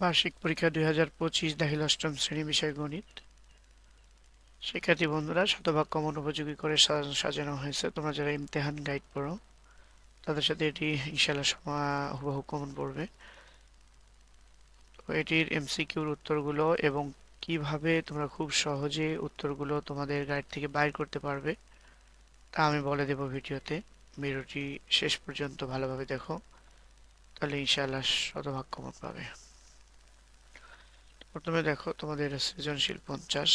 বার্ষিক পরীক্ষা দুই হাজার পঁচিশ দাখিল অষ্টম শ্রেণি বিষয় গণিত। শিক্ষার্থী বন্ধুরা, শতভাগ কমন উপযোগী করে সাজানো হয়েছে। তোমরা যারা ইমতেহান গাইড পড়ো, তাদের সাথে এটি ইনশাল্লাহ হুবহু কমন পড়বে। এটির এমসিকিউর উত্তরগুলো এবং কীভাবে তোমরা খুব সহজে উত্তরগুলো তোমাদের গাইড থেকে বাইর করতে পারবে, তা আমি বলে দেব ভিডিওতে। ভিডিওটি শেষ পর্যন্ত ভালোভাবে দেখো, তাহলে ইনশাআল্লাহ শতভাগ কমন পাবে। প্রথমে দেখো তোমাদের সৃজনশীল পঞ্চাশ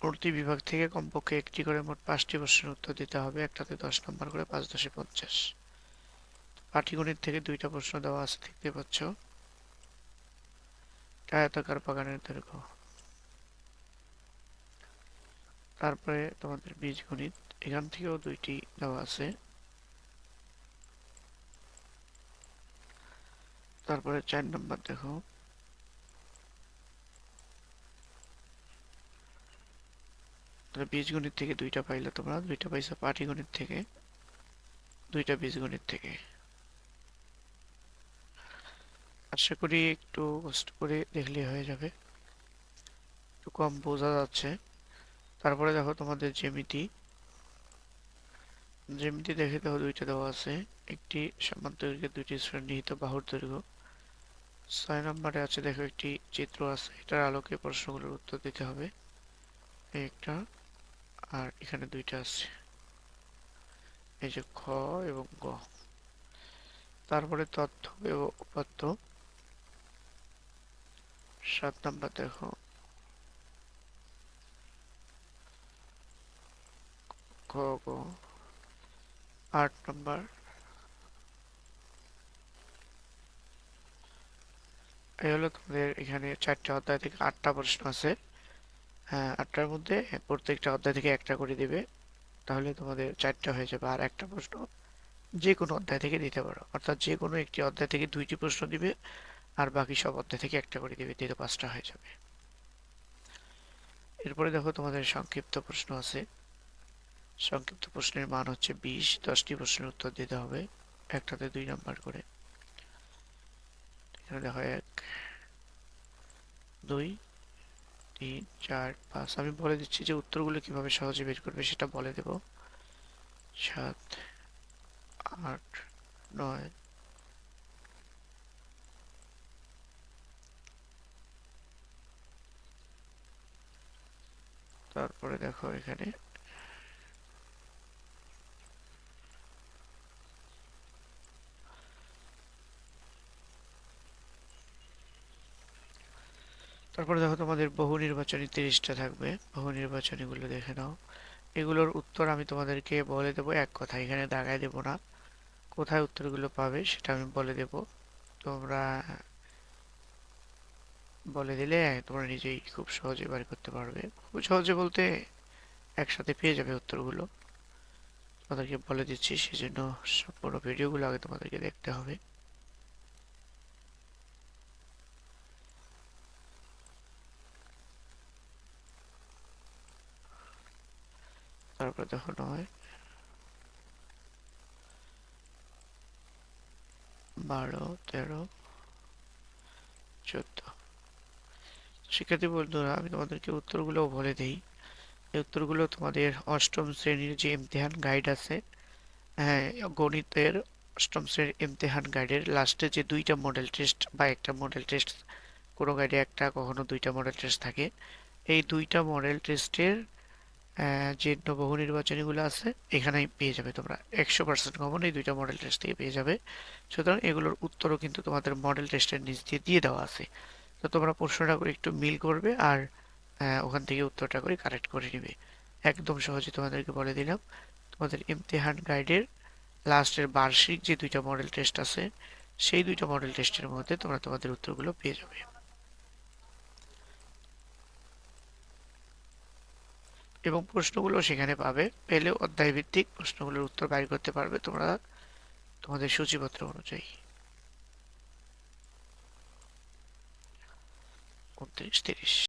প্রতি বিভাগ থেকে কমপক্ষে একটি করে মোট পাঁচটি প্রশ্নের উত্তর দিতে হবে। একটাতে দশ নম্বর করে পাঁচ দশে পঞ্চাশ। পাটিগণিত থেকে দুইটা প্রশ্ন দেওয়া আছে, দেখতে পাচ্ছ। আয়তাকার বাগানের দৈর্ঘ্য। তারপরে তোমাদের বীজগণিত, এখান থেকেও দুইটি দেওয়া আছে। তারপরে চার নম্বর দেখো। তাহলে বীজগণিত থেকে দুইটা পাইলে তোমরা দুইটা পাইছো পাটিগণিত থেকে, দুইটা বীজগণিত থেকে। আশা করি একটু কষ্ট করে দেখলে হয়ে যাবে। একটু কম বোঝা যাচ্ছে। তারপরে দেখো তোমাদের জ্যামিতি। জ্যামিতি দেখে দেখো দুইটা দেওয়া আছে। একটি সমান দৈর্ঘ্যের দুইটি নিহিত বাহুর দৈর্ঘ্য। ছয় নম্বরে আছে দেখো একটি চিত্র আছে। এটার আলোকে প্রশ্নগুলোর উত্তর দিতে হবে। একটা। আর এখানে দুইটা আছে। এই যে খ এবং গ। তারপরে তথ্য এবং উপাত্ত। সাত নাম্বার দেখো। খ গ। আট নাম্বার। এই হলো তোমাদের এখানে চারটা অধ্যায় থেকে আটটা প্রশ্ন আছে। আটটার মধ্যে প্রত্যেকটা অধ্যায় থেকে একটা করে দিবে। তাহলে তোমাদের চারটা হয়ে যাবে আর একটা প্রশ্ন। যে কোনো অধ্যায় থেকে দিতে পারো। অর্থাৎ যে কোনো একটি অধ্যায় থেকে দুইটি প্রশ্ন দিবে আর বাকি সব অধ্যায় থেকে একটা করে দিবে। দিতে পাঁচটা হয়ে যাবে। এরপরে দেখো তোমাদের সংক্ষিপ্ত প্রশ্ন আছে। সংক্ষিপ্ত প্রশ্নের মান হচ্ছে বিশ। দশটি প্রশ্নের উত্তর দিতে হবে। একটাতে দুই নাম্বার করে। এখানে দেখো এক, দুই তিন, চার, পাঁচ। আমি বলে দিচ্ছি যে উত্তরগুলো কীভাবে সহজে বের করবে সেটা বলে দেব। সাত, আট, নয়, তারপরে দেখো এখানে তারপরে দেখো তোমাদের বহু নির্বাচনী তিরিশটা থাকবে। বহু নির্বাচনীগুলো দেখে নাও। এগুলোর উত্তর আমি তোমাদেরকে বলে দেবো, এক কথা, এখানে দাগায় দেব না। কোথায় উত্তরগুলো পাবে সেটা আমি বলে দেব। তোমরা বলে দিলে তোমরা নিজেই খুব সহজে বার করতে পারবে। খুব সহজে বলতে একসাথে পেয়ে যাবে উত্তরগুলো। তোমাদেরকে বলে দিচ্ছি, সেজন্য সম্পূর্ণ ভিডিওগুলো আগে তোমাদেরকে দেখতে হবে। তারপরে দেখো নয় বারো, তেরো, চোদ্দ। শিক্ষার্থী বন্ধুরা, আমি তোমাদেরকে উত্তরগুলো বলে দিই। এই উত্তরগুলো তোমাদের অষ্টম শ্রেণির যে ইমতিহান গাইড আছে হ্যাঁ গণিতের অষ্টম শ্রেণির ইমতিহান গাইডের লাস্টে যে দুইটা মডেল টেস্ট বা একটা মডেল টেস্ট কোনো গাইডে একটা, কখনো দুইটা মডেল টেস্ট থাকে। এই দুইটা মডেল টেস্টের যে বহু নির্বাচনীগুলো আছে, এখানেই পেয়ে যাবে তোমরা। একশো পার্সেন্ট কমন এই দুইটা মডেল টেস্ট থেকে পেয়ে যাবে। সুতরাং এগুলোর উত্তরও কিন্তু তোমাদের মডেল টেস্টের নিচ দিয়ে দিয়ে দেওয়া আছে। তো তোমরা প্রশ্নটা করে একটু মিল করবে আর ওখান থেকে উত্তরটা করে কারেক্ট করে নেবে। একদম সহজে তোমাদেরকে বলে দিলাম। তোমাদের ইমতেহান গাইডের লাস্টের বার্ষিক যে দুইটা মডেল টেস্ট আছে, সেই দুইটা মডেল টেস্টের মধ্যে তোমরা তোমাদের উত্তরগুলো পেয়ে যাবে। এবং প্রশ্নগুলো সেখানে পাবে। পেলে অধ্যায় ভিত্তিক প্রশ্নগুলোর উত্তর বাইর করতে পারবে তোমরা তোমাদের সূচিপত্র অনুযায়ী। উনত্রিশ, তিরিশ।